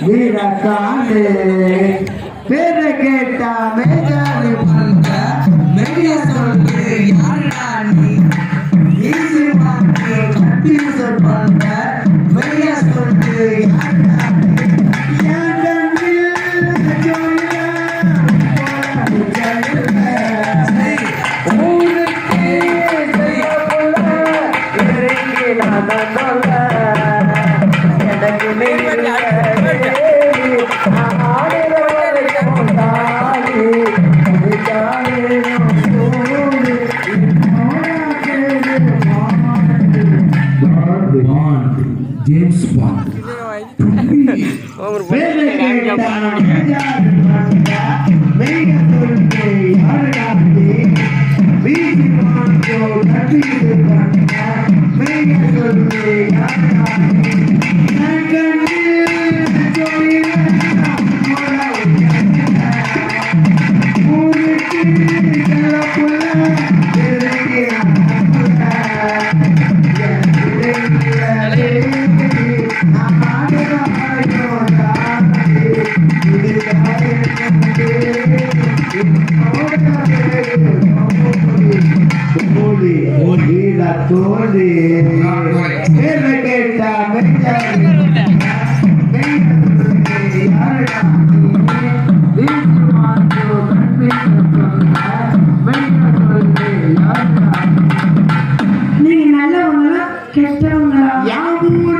வீரக்காண்டு பேரு கேட்டா மேஜாது Bond, James Bond. Make a good day, hard to be. Be the one to let me do the. Make a good day. தோழி கேட்டா நீங்க நல்லவங்களா கெட்டவங்களா? யாரு?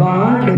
பாடு